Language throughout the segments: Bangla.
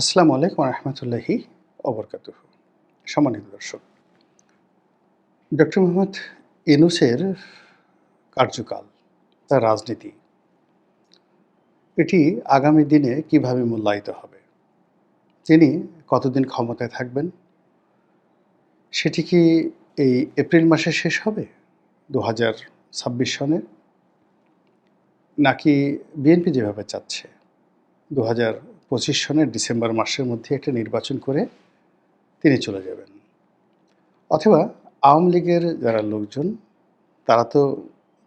আসসালামু আলাইকুম রহমতুল্লাহি অবরকাত সম্মানিত দর্শক, ডক্টর মোহাম্মদ ইনুসের কার্যকাল, তার রাজনীতি, এটি আগামী দিনে কীভাবে মূল্যায়িত হবে, তিনি কতদিন ক্ষমতায় থাকবেন, সেটি কি এই এপ্রিল মাসে শেষ হবে দু হাজার ছাব্বিশ সনে, নাকি বিএনপি যেভাবে চাচ্ছে দু হাজার পঁচিশ সনের ডিসেম্বর মাসের মধ্যে একটা নির্বাচন করে তিনি চলে যাবেন। অথবা আওয়ামী লীগের যারা লোকজন, তারা তো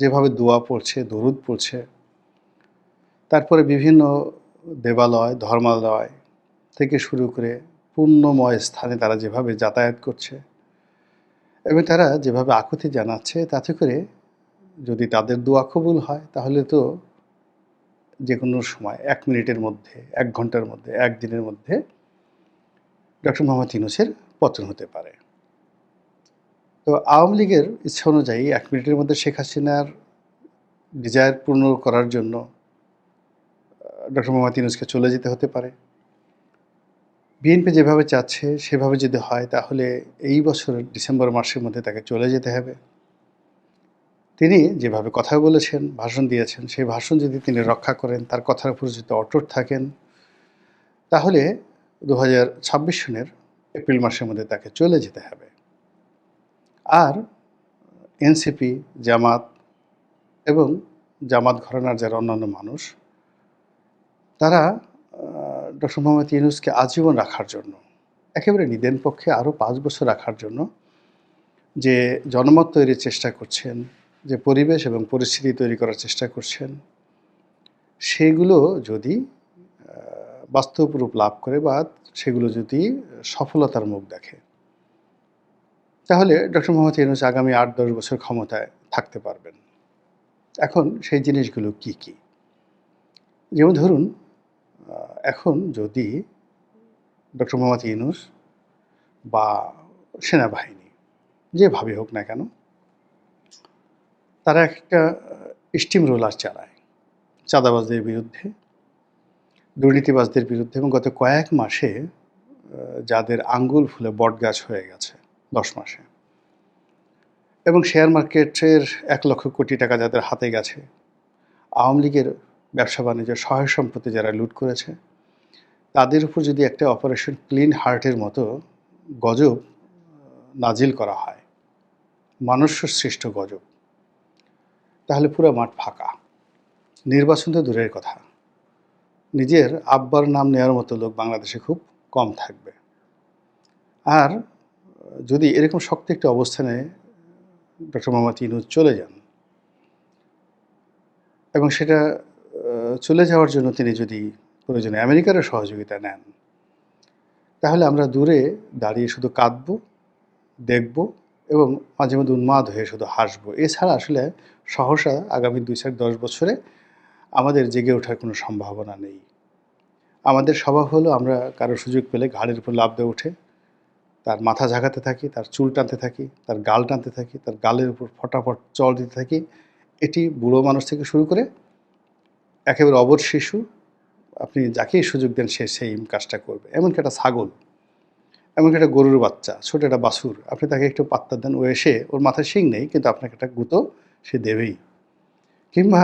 যেভাবে দোয়া পড়ছে, দরুদ পড়ছে, তারপরে বিভিন্ন দেবালয়, ধর্মালয় থেকে শুরু করে পুণ্যময় স্থানে তারা যেভাবে যাতায়াত করছে এবং তারা যেভাবে আকুতি জানাচ্ছে, তাতে করে যদি তাদের দোয়া কবুল হয়, তাহলে তো যে কোনো সময়, এক মিনিটের মধ্যে, এক ঘণ্টার মধ্যে, এক দিনের মধ্যে ডক্টর মোহাম্মদ ইউনুসের পতন হতে পারে। তো আওয়ামী লীগের ইচ্ছা অনুযায়ী এক মিনিটের মধ্যে শেখ হাসিনার ডিজায়ার পূর্ণ করার জন্য ডক্টর মোহাম্মদ ইউনুসকে চলে যেতে হতে পারে। বিএনপি যেভাবে চাচ্ছে, সেভাবে যদি হয়, তাহলে এই বছরের ডিসেম্বর মাসের মধ্যে তাকে চলে যেতে হবে। তিনি যেভাবে কথা বলেছেন, ভাষণ দিয়েছেন, সেই ভাষণ যদি তিনি রক্ষা করেন, তার কথার উপর যদি অটুট থাকেন, তাহলে দু হাজার ছাব্বিশ সনের এপ্রিল মাসের মধ্যে তাকে চলে যেতে হবে। আর এনসিপি, জামাত এবং জামাত ঘরানার যারা অন্যান্য মানুষ, তারা ডক্টর মোহাম্মদ ইউনুসকে আজীবন রাখার জন্য, একেবারে নিদেন পক্ষে আরও পাঁচ বছর রাখার জন্য, যে জনমত তৈরির চেষ্টা করছেন যে পরিবেশ এবং পরিস্থিতি তৈরি করার চেষ্টা করছেন, সেগুলো যদি বাস্তব রূপ লাভ করে বা সেগুলো যদি সফলতার মুখ দেখে, তাহলে ডক্টর মোহাম্মদ ইউনুস আগামী আট, দশ বছর ক্ষমতায় থাকতে পারবেন। এখন সেই জিনিসগুলো কি কি? যেমন ধরুন এখন যদি ডক্টর মোহাম্মদ ইউনুস বা সেনাবাহিনী, যেভাবে হোক না কেন তারা একটা স্টিম রোলার চালায়। চাঁদাবাজদের বিরুদ্ধে, দুর্নীতিবাজদের বিরুদ্ধে এবং গত কয়েক মাসে যাদের আঙ্গুল ফুলে বটগাছ হয়ে গেছে, দশ মাসে। এবং শেয়ার মার্কেটের এক লক্ষ কোটি টাকা যাদের হাতে গেছে, আওয়ামী লীগের ব্যবসা বাণিজ্য সহায় সম্পত্তি যারা লুট করেছে, তাদের উপর যদি একটা অপারেশন ক্লিন হার্টের মতো গজব নাজিল করা হয় মানুষ সৃষ্ট গজব তাহলে পুরো মাঠ ফাঁকা। নির্বাচন তো দূরের কথা। নিজের আব্বার নাম নেওয়ার মতো লোক বাংলাদেশে খুব কম থাকবে। আর যদি এরকম শক্ত একটি অবস্থানে ডক্টর মোহাম্মদ ইনুজ চলে যান এবং সেটা চলে যাওয়ার জন্য তিনি যদি প্রয়োজনে আমেরিকারও সহযোগিতা নেন, তাহলে আমরা দূরে দাঁড়িয়ে শুধু কাঁদব, দেখব এবং মাঝে মধ্যে উন্মাদ হয়ে শুধু হাসবো। এছাড়া আসলে সহসা আগামী দুই চার দশ বছরে আমাদের জেগে ওঠার কোনো সম্ভাবনা নেই। আমাদের স্বভাব হলো আমরা কারও সুযোগ পেলে ঘাড়ের উপর লাভ দিয়ে উঠে, তার মাথা ঝাঁকাতে থাকি, তার চুল টানতে থাকি, তার গাল টানতে থাকি, তার গালের উপর ফটাফট চল দিতে থাকি। এটি বুড়ো মানুষ থেকে শুরু করে একেবারে অবর শিশু, আপনি যাকেই সুযোগ দেন সে সেই কাজটা করবে। এমনকি একটা ছাগল। এমনকি একটা গরুর বাচ্চা, ছোটো একটা বাছুর, আপনি তাকে একটু পাত্তা দেন, ও এসে ওর মাথায় শিং নেই, কিন্তু আপনাকে একটা গুঁতো সে দেবেই। কিংবা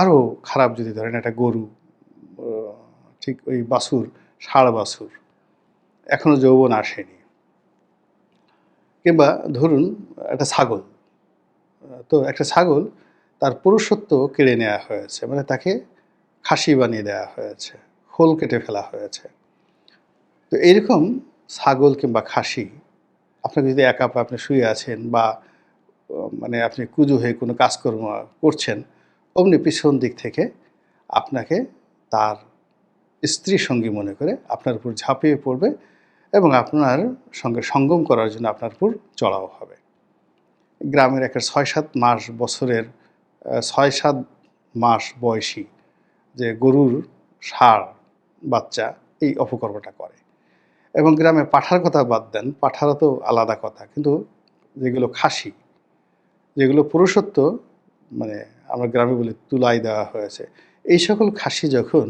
আরও খারাপ যদি ধরেন একটা গরু ঠিক ওই বাছুর, ষাঁড় বাছুর এখনও যৌবন আসেনি। কিংবা ধরুন একটা ছাগল, তো একটা ছাগল তার পুরুষত্ব কেড়ে নেওয়া হয়েছে মানে তাকে খাসি বানিয়ে দেওয়া হয়েছে, খোল কেটে ফেলা হয়েছে। তো এইরকম ছাগল কিংবা খাসি আপনাকে যদি একা আপনি শুয়ে আছেন বা মানে আপনি কুজু হয়ে কোনো কাজকর্ম করছেন, অমনি পিছন দিক থেকে আপনাকে তার স্ত্রী সঙ্গী মনে করে আপনার উপর ঝাঁপিয়ে পড়বে এবং আপনার সঙ্গে সঙ্গম করার জন্য আপনার উপর চড়াও হবে। গ্রামের একটা ছয় সাত মাস বছরের ছয় সাত মাস বয়সী যে গরুর ষাঁড় বাচ্চা এই অপকর্মটা করে। এবং গ্রামে পাঠার কথা বাদ দেন পাঠারা তো আলাদা কথা। কিন্তু যেগুলো খাসি, যেগুলো পুরুষত্ব মানে আমরা গ্রামে বলি তুলাই দেওয়া হয়েছে, এই সকল খাসি যখন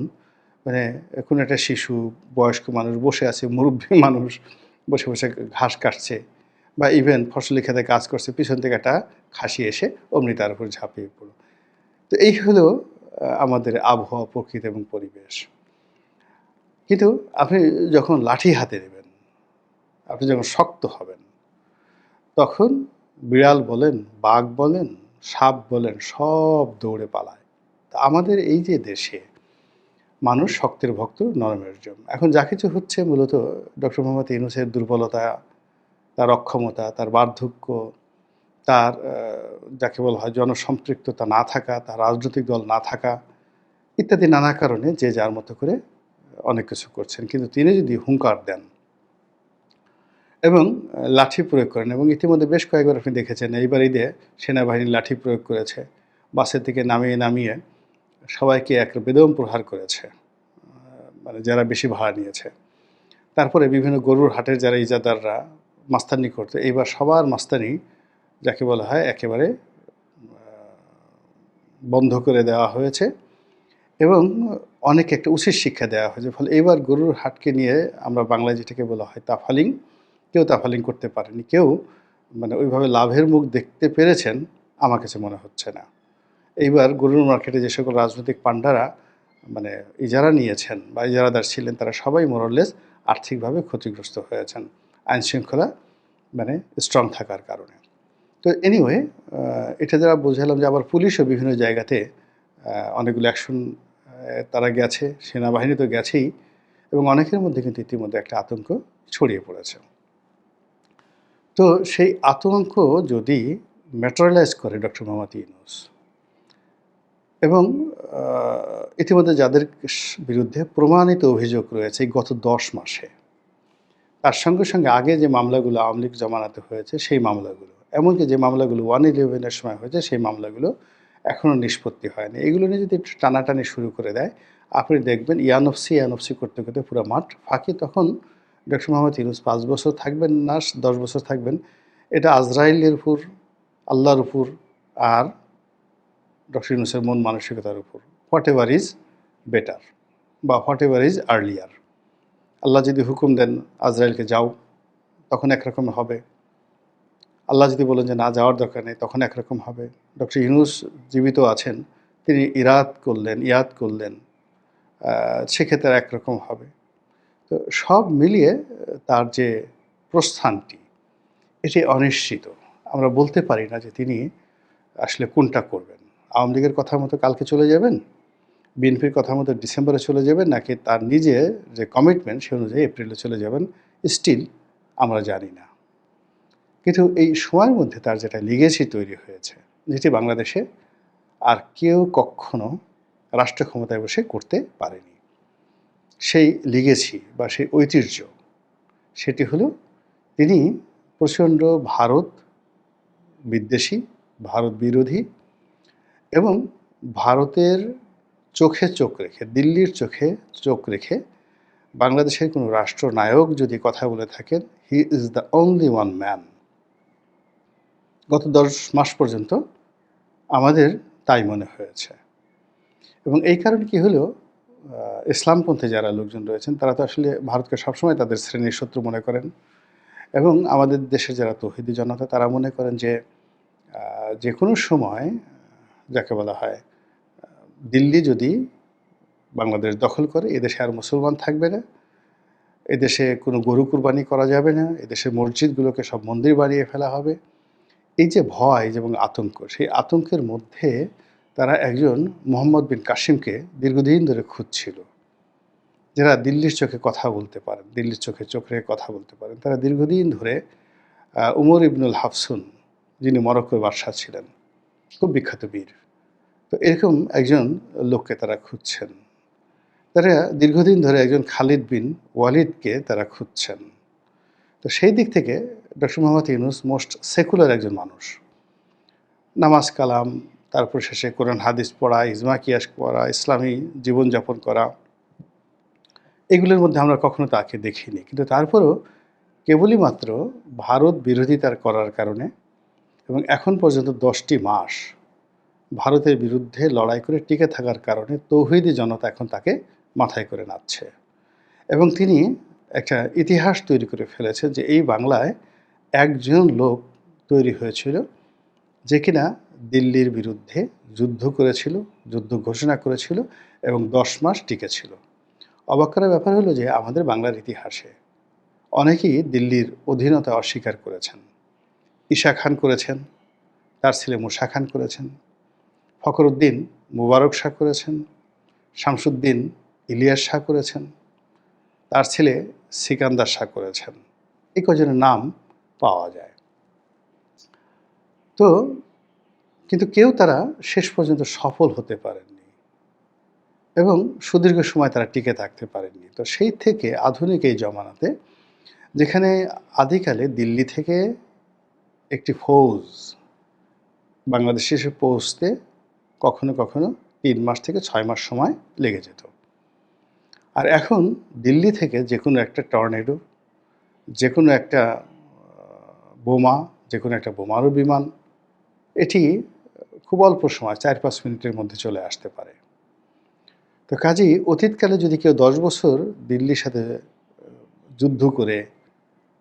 মানে কোনো একটা শিশু, বয়স্ক মানুষ বসে আছে, মুরব্বী মানুষ বসে বসে ঘাস কাটছে বা ইভেন ফসলি খেতে কাজ করছে, পিছন থেকে একটা খাসি এসে অমনি তার উপর ঝাঁপিয়ে পড়ো তো এই হলো আমাদের আবহাওয়া, প্রকৃতি এবং পরিবেশ। কিন্তু আপনি যখন লাঠি হাতে নেবেন, আপনি যখন শক্ত হবেন, তখন বিড়াল বলেন, বাঘ বলেন, সাপ বলেন, সব দৌড়ে পালায়। তা আমাদের এই যে দেশে মানুষ শক্তের ভক্ত, নরমের জন্য এখন যা কিছু হচ্ছে মূলত ডক্টর মোহাম্মদ ইউনুসের দুর্বলতা, তার অক্ষমতা, তার বার্ধক্য, তার যাকে বলা হয় জনসম্পৃক্ততা না থাকা, তার রাজনৈতিক দল না থাকা, ইত্যাদি নানা কারণে যে যার মতো করে অনেক কিছু করছেন, কিন্তু তিনি যদি হুঙ্কার দেন এবং লাঠি প্রয়োগ করেন এবং ইতিমধ্যে বেশ কয়েকবার আপনি দেখেছেন, এইবার ঈদে সেনাবাহিনী লাঠি প্রয়োগ করেছে, বাসের থেকে নামিয়ে নামিয়ে সবাইকে এক বেদম প্রহার করেছে মানে যারা বেশি ভাড়া নিয়েছে। তারপরে বিভিন্ন গরুর হাটের যারা ইজাদাররা মাস্তানি করতো, এইবার সবার মাস্তানি যাকে বলা হয় একেবারে বন্ধ করে দেওয়া হয়েছে। এবং অনেক একটা উচিত শিক্ষা দেওয়া হয়েছে। ফলে এবার গরুর হাটকে নিয়ে আমরা বাংলায় যেটাকে বলা হয় তাফালিং, কেউ তাফালিং করতে পারেনি। কেউ মানে ওইভাবে লাভের মুখ দেখতে পেরেছেন, আমার কাছে মনে হচ্ছে না। এইবার গরুর মার্কেটে যে সকল রাজনৈতিক পাণ্ডারা মানে ইজারা নিয়েছেন বা ইজারাদার ছিলেন, তারা সবাই মোরলেস আর্থিকভাবে ক্ষতিগ্রস্ত হয়েছেন। আইন শৃঙ্খলা মানে স্ট্রং থাকার কারণে। তো এনিওয়ে এটা যারা বোঝালাম যে আবার পুলিশও বিভিন্ন জায়গাতে অনেকগুলো অ্যাকশন তারা গেছে, সেনাবাহিনী তো গেছেই, এবং অনেকের মধ্যে কিন্তু ইতিমধ্যে একটা আতঙ্ক ছড়িয়ে পড়েছে। তো সেই আতঙ্ক যদি ম্যাটেরিয়ালাইজ করে ডক্টর মোহাম্মদ ইউনুস, এবং ইতিমধ্যে যাদের বিরুদ্ধে প্রমাণিত অভিযোগ রয়েছে গত দশ মাসে, তার সঙ্গে সঙ্গে আগে যে মামলাগুলো আওয়ামী লীগ জমানাতে হয়েছে, সেই মামলাগুলো, এমনকি যে মামলাগুলো ওয়ান ইলেভেনের সময় হয়েছে, সেই মামলাগুলো এখনও নিষ্পত্তি হয়নি। এগুলো নিয়ে যদি একটু টানাটানি শুরু করে দেয়, আপনি দেখবেন ইয়ানফসি ইয়ানফসি করতে করতে পুরো মাঠ ফাঁকি। তখন ডক্টর মোহাম্মদ ইউনুস পাঁচ বছর থাকবেন না দশ বছর থাকবেন। এটা আজরাইলের উপর, আল্লাহর উপর আর ডক্টর ইউনুসের মন মানসিকতার উপর। হোয়াট এভার ইজ বেটার বা হোয়াট এভার ইজ আর্লিয়ার। আল্লাহ যদি হুকুম দেন আজরাইলকে যাও, তখন একরকম হবে। আল্লাহ যদি বলেন যে না, যাওয়ার দরকার নেই, তখন একরকম হবে। ডক্টর ইউনুস জীবিত আছেন, তিনি ইরাদ করলেন, ইয়াদ করলেন সেক্ষেত্রে একরকম হবে। তো সব মিলিয়ে, তার যে প্রস্থানটি, এটি অনিশ্চিত। আমরা বলতে পারি না যে তিনি আসলে কোনটা করবেন। আওয়ামী লীগের কথা মতো কালকে চলে যাবেন? বিএনপির কথা মতো ডিসেম্বরে চলে যাবেন? নাকি তার নিজে যে কমিটমেন্ট সে অনুযায়ী এপ্রিলে চলে যাবেন? স্টিল আমরা জানি না। কিন্তু এই সময়ের মধ্যে তার যেটা লিগেসি তৈরি হয়েছে, যেটি বাংলাদেশে আর কেউ কখনো রাষ্ট্র ক্ষমতায় বসে করতে পারেনি। সেই লিগেসি বা সেই ঐতিহ্য, সেটি হলো তিনি প্রচণ্ড ভারত বিদ্বেষী, ভারত বিরোধী এবং ভারতের চোখে চোখ রেখে, দিল্লির চোখে চোখ রেখে বাংলাদেশের কোনো রাষ্ট্রনায়ক যদি কথা বলে থাকেন he is the only one man গত দশ মাস পর্যন্ত আমাদের তাই মনে হয়েছে। এবং এই কারণে কি হলো ইসলামপন্থী যারা লোকজন রয়েছেন, তারা তো আসলে ভারতকে সবসময় তাদের শ্রেণির শত্রু মনে করেন এবং আমাদের দেশের যারা তহিদি জনতা, তারা মনে করেন যে যে কোনো সময়, যাকে বলা হয়, দিল্লি যদি বাংলাদেশ দখল করে এদেশে আর মুসলমান থাকবে না এদেশে কোনো গরু কুরবানি করা যাবে না এদেশে মসজিদগুলোকে সব মন্দির বানিয়ে ফেলা হবে এই যে ভয় এবং আতঙ্ক, সেই আতঙ্কের মধ্যে তারা একজন মোহাম্মদ বিন কাসিমকে দীর্ঘদিন ধরে খুঁজছিল। যারা দিল্লির চোখে কথা বলতে পারেন, দিল্লির চোখে চোখ কথা বলতে পারেন, তারা দীর্ঘদিন ধরে উমর ইবনুল হাফসুন, যিনি মরক্কোর বাদশাহ ছিলেন, খুব বিখ্যাত বীর। তো এরকম একজন লোককে তারা খুঁজছেন। তারা দীর্ঘদিন ধরে একজন খালিদ বিন ওয়ালিদকে তারা খুঁজছেন। তো সেই দিক থেকে doctor Mohammad Yunus most secular একজন মানুষ। নামাজ কালাম, তারপর শেষে কোরআন, হাদিস পড়া, ইজমা, কিয়াস পড়া, ইসলামী জীবনযাপন করা। এগুলোর মধ্যে আমরা কখনো তাকে দেখিনি। কিন্তু তারপরও কেবলই মাত্র ভারত বিরোধিতার করার কারণে এবং এখন পর্যন্ত দশটি মাস ভারতের বিরুদ্ধে লড়াই করে টিকে থাকার কারণে তৌহিদি জনতা এখন তাকে মাথায় করে নাচছে এবং তিনি একটা ইতিহাস তৈরি করে ফেলেছেন যে এই বাংলায় একজন লোক তৈরি হয়েছিল যে কিনা দিল্লির বিরুদ্ধে যুদ্ধ করেছিল, যুদ্ধ ঘোষণা করেছিল এবং দশ মাস টিকেছিল। অবাক করার ব্যাপার হলো যে আমাদের বাংলার ইতিহাসে অনেকেই দিল্লির অধীনতা অস্বীকার করেছেন। ঈশা খান করেছেন, তার ছেলে মুসা খান করেছেন, ফখরুদ্দিন মুবারক শাহ করেছেন, শামসুদ্দিন ইলিয়াস শাহ করেছেন তার ছেলে সিকান্দার শাহ করেছেন। এই কজনের নাম পাওয়া যায়। তো কিন্তু কেউ তারা শেষ পর্যন্ত সফল হতে পারেননি এবং সুদীর্ঘ সময় তারা টিকে থাকতে পারেননি। তো সেই থেকে আধুনিক এই জমানাতে যেখানে আদিকালে দিল্লি থেকে একটি ফৌজ, বাংলাদেশে এসে পৌঁছতে কখনো কখনো তিন মাস থেকে ছয় মাস সময় লেগে যেত। আর এখন দিল্লি থেকে যে কোনো একটা টর্নেডো, যে কোনো একটা বোমা, যে কোনো একটা বোমারু বিমান, এটি খুব অল্প সময়, চার পাঁচ মিনিটের মধ্যে চলে আসতে পারে। তো কাজেই অতীতকালে যদি কেউ দশ বছর দিল্লির সাথে যুদ্ধ করে,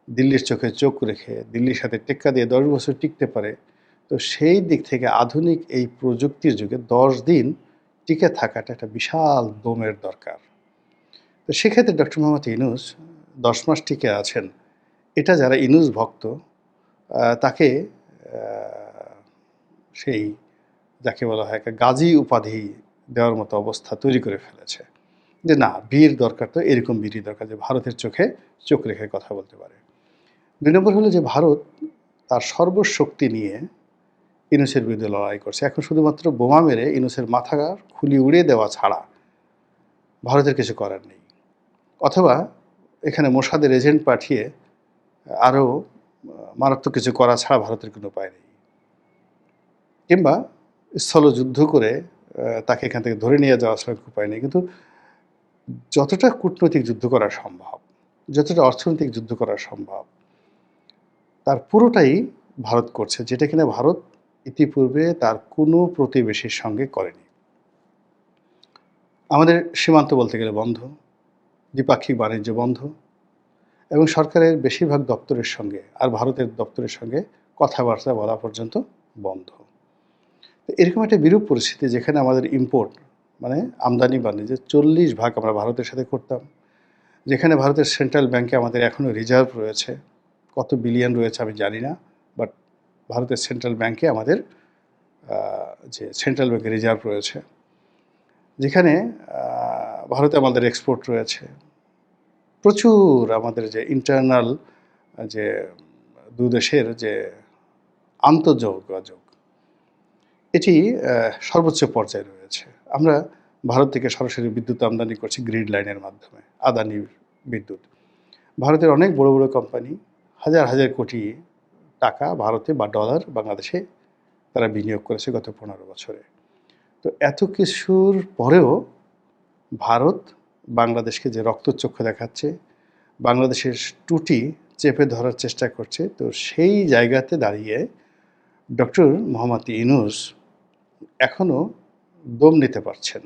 দিল্লির চোখে চোখ রেখে দিল্লির সাথে টেক্কা দিয়ে দশ বছর টিকতে পারে, তো সেই দিক থেকে আধুনিক এই প্রযুক্তির যুগে দশ দিন টিকে থাকাটা একটা বিশাল দমের দরকার। তো সেক্ষেত্রে ডক্টর মোহাম্মদ ইনুস দশ মাস টিকে আছেন। এটা যারা ইনুস ভক্ত তাকে সেই যাকে বলা হয় গাজী উপাধি দেওয়ার মতো অবস্থা তৈরি করে ফেলেছে। যে না, বীর দরকার তো, এরকম বীরই দরকার যে ভারতের চোখে চোখ রেখে কথা বলতে পারে। দুই নম্বর হলো যে ভারত তার সর্বশক্তি নিয়ে ইনুসের বিরুদ্ধে লড়াই করছে। এখন শুধুমাত্র বোমা মেরে ইনুসের মাথা খুলি উড়িয়ে দেওয়া ছাড়া ভারতের কিছু করার নেই। অথবা এখানে মোসাদের এজেন্ট পাঠিয়ে আরও মারাত্মক কিছু করা ছাড়া ভারতের কোনো উপায় নেই। কিংবা স্থল যুদ্ধ করে তাকে এখান থেকে ধরে নিয়ে যাওয়া ছাড়া উপায় নেই। কিন্তু যতটা কূটনৈতিক যুদ্ধ করা সম্ভব, যতটা অর্থনৈতিক যুদ্ধ করা সম্ভব, তার পুরোটাই ভারত করছে, যেটা কিনা ভারত ইতিপূর্বে তার কোনো প্রতিবেশীর সঙ্গে করেনি। আমাদের সীমান্ত বলতে গেলে বন্ধ। দ্বিপাক্ষিক বাণিজ্য বন্ধ এবং সরকারের বেশিরভাগ দপ্তরের সঙ্গে আর ভারতের দপ্তরের সঙ্গে কথাবার্তা বলা পর্যন্ত বন্ধ। এরকম একটা বিরূপ পরিস্থিতি যেখানে আমাদের ইম্পোর্ট মানে আমদানি বাণিজ্যের চল্লিশ ভাগ আমরা ভারতের সাথে করতাম, যেখানে ভারতের সেন্ট্রাল ব্যাংকে আমাদের এখনও রিজার্ভ রয়েছে, কত বিলিয়ন রয়েছে আমি জানি না বাট ভারতের সেন্ট্রাল ব্যাংকে আমাদের যে সেন্ট্রাল ব্যাংকে রিজার্ভ রয়েছে, যেখানে ভারতে আমাদের এক্সপোর্ট রয়েছে। প্রচুর আমাদের যে ইন্টারনাল যে দু দেশের যে আন্তঃযোগাযোগ এটি সর্বোচ্চ পর্যায়ে রয়েছে। আমরা ভারত থেকে সরাসরি বিদ্যুৎ আমদানি করছি গ্রিড লাইনের মাধ্যমে, আদানি বিদ্যুৎ। ভারতের অনেক বড় বড় কোম্পানি হাজার হাজার কোটি টাকা ভারতে বা ডলার বাংলাদেশে তারা বিনিয়োগ করেছে গত পনেরো বছরে। তো এত কিছুর পরেও ভারত বাংলাদেশকে যে রক্তচক্ষু দেখাচ্ছে, বাংলাদেশের টুটি চেপে ধরার চেষ্টা করছে, তো সেই জায়গাতে দাঁড়িয়ে ডক্টর মোহাম্মদ ইনুস এখনও দম নিতে পারছেন,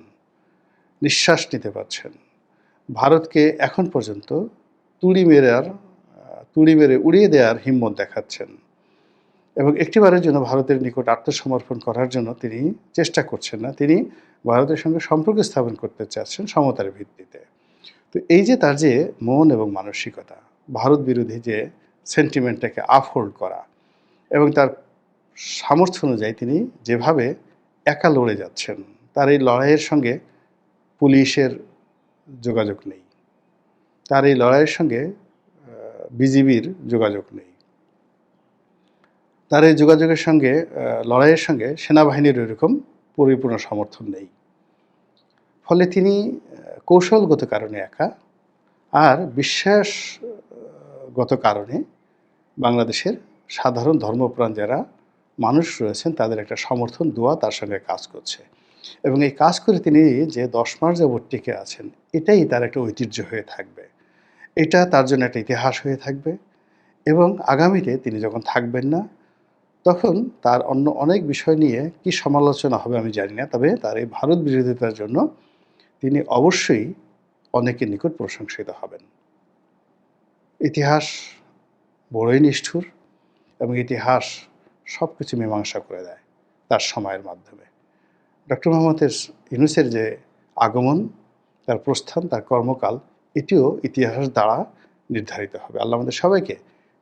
নিঃশ্বাস নিতে পারছেন। ভারতকে এখন পর্যন্ত তুড়ি মেরার তুড়ি মেরে উড়িয়ে দেওয়ার হিম্মত দেখাচ্ছেন। এবং একটিবারের জন্য ভারতের নিকট আত্মসমর্পণ করার জন্য তিনি চেষ্টা করছেন না। তিনি ভারতের সঙ্গে সম্পর্ক স্থাপন করতে চাচ্ছেন সমতার ভিত্তিতে। তো এই যে তার যে মন এবং মানসিকতা, ভারত বিরোধী যে সেন্টিমেন্টটাকে আপহোল্ড করা এবং তার সামর্থ্য অনুযায়ী তিনি যেভাবে একা লড়ে যাচ্ছেন, তার এই লড়াইয়ের সঙ্গে পুলিশের যোগাযোগ নেই। তার এই লড়াইয়ের সঙ্গে বিজিবির যোগাযোগ নেই। তার এই যোগাযোগের সঙ্গে লড়াইয়ের সঙ্গে সেনাবাহিনীর এরকম পরিপূর্ণ সমর্থন নেই। ফলে তিনি কৌশলগত কারণে একা আর বিশ্বাসগত কারণে বাংলাদেশের সাধারণ ধর্মপ্রাণ যারা মানুষ রয়েছেন, তাদের একটা সমর্থন, দোয়া তার সঙ্গে কাজ করছে। এবং এই কাজ করে তিনি যে দশ মাস যাবৎ টিকে আছেন, এটাই তার একটা ঐতিহ্য হয়ে থাকবে। এটা তার জন্য একটা ইতিহাস হয়ে থাকবে। এবং আগামীতে তিনি যখন থাকবেন না তখন তার অন্য অনেক বিষয় নিয়ে কি সমালোচনা হবে আমি জানি না, তবে তার এই ভারত বিরোধিতার জন্য তিনি অবশ্যই অনেকের নিকট প্রশংসিত হবেন। ইতিহাস বড়ই নিষ্ঠুর এবং ইতিহাস সব কিছু মীমাংসা করে দেয় তার সময়ের মাধ্যমে। ডক্টর মোহাম্মদের ইউনুসের যে আগমন, তার প্রস্থান, তার কর্মকাল, এটিও ইতিহাস দ্বারা নির্ধারিত হবে। আল্লাহ আমাদের সবাইকে